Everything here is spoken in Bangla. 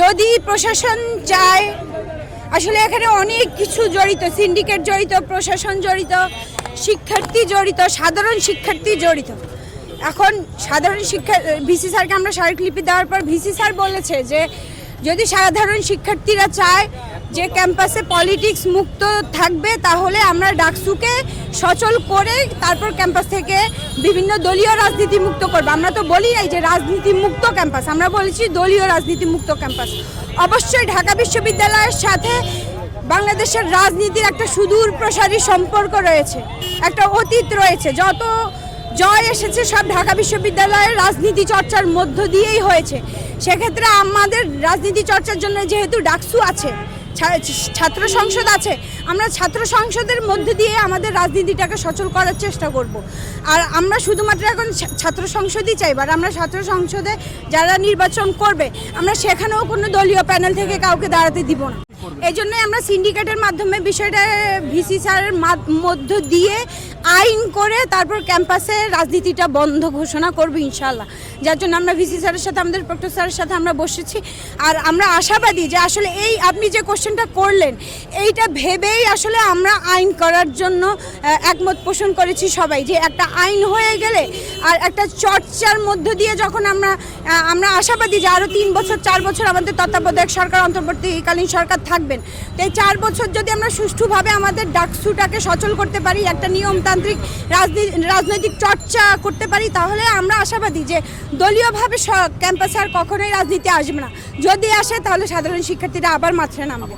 যদি প্রশাসন চায়, আসলে এখানে অনেক কিছু জড়িত সিন্ডিকেট জড়িত, প্রশাসন জড়িত, শিক্ষার্থী জড়িত, সাধারণ শিক্ষার্থী জড়িত। এখন সাধারণ শিক্ষা, ভিসি স্যারকে আমরা স্মারকলিপি দেওয়ার পর ভিসি স্যার বলেছে যে, যদি সাধারণ শিক্ষার্থীরা চায় যে ক্যাম্পাসে পলিটিক্স মুক্ত থাকবে, তাহলে আমরা ডাকসুকে সচল করে তারপর ক্যাম্পাস থেকে বিভিন্ন দলীয় রাজনীতি মুক্ত করব। আমরা তো বলি নাই যে রাজনীতি মুক্ত ক্যাম্পাস, আমরা বলেছি দলীয় রাজনীতি মুক্ত ক্যাম্পাস। অবশ্যই ঢাকা বিশ্ববিদ্যালয়ের সাথে বাংলাদেশের রাজনীতির একটা সুদূর প্রসারী সম্পর্ক রয়েছে, একটা অতীত রয়েছে। যত জয় এসেছে, সব ঢাকা বিশ্ববিদ্যালয়ের রাজনীতি চর্চার মধ্য দিয়েই হয়েছে। সেক্ষেত্রে আমাদের রাজনীতি চর্চার জন্য যেহেতু ডাকসু আছে ছাত্র সংসদ আছে। আমরা ছাত্র সংসদের মধ্যে দিয়ে আমাদের রাজনীতিটাকে সচল করার চেষ্টা করব। আর আমরা শুধুমাত্র এখন ছাত্র সংসদই চাইব। আর আমরা ছাত্র সংসদে যারা নির্বাচন করবে আমরা সেখানেও কোনো দলীয় প্যানেল থেকে কাউকে দাঁড়াতে দিব না। এই জন্যই আমরা সিন্ডিকেটের মাধ্যমে বিষয়টা ভিসি স্যারের মাধ- মধ্য দিয়ে আইন করে তারপর ক্যাম্পাসে রাজনীতিটা বন্ধ ঘোষণা করব ইনশাল্লাহ যার জন্য আমরা ভিসি স্যারের সাথে, আমাদের প্রক্টর স্যারের সাথে আমরা বসেছি। আর আমরা আশাবাদী যে আসলে এই আপনি যে কোশ্চেনটা করলেন, এইটা ভেবেই আসলে আমরা আইন করার জন্য একমত পোষণ করেছি সবাই যে একটা আইন হয়ে গেলে আর একটা চর্চার মধ্য দিয়ে যখন আমরা আমরা আশাবাদী যে আরও তিন বছর, চার বছর আমাদের তত্ত্বাবধায়ক সরকার, অন্তর্বর্তীকালীন সরকার থাকবেন। তো এই চার বছর যদি আমরা সুষ্ঠুভাবে আমাদের ডাকসুটাকে সচল করতে পারি, একটা নিয়মতান্ত্রিক রাজনীতি, রাজনৈতিক চর্চা করতে পারি, তাহলে আমরা আশাবাদী যে দলীয়ভাবে ক্যাম্পাস আর কখনোই রাজনীতি আসবে না। যদি আসে, তাহলে সাধারণ শিক্ষার্থীরা আবার মাত্রা নামবে।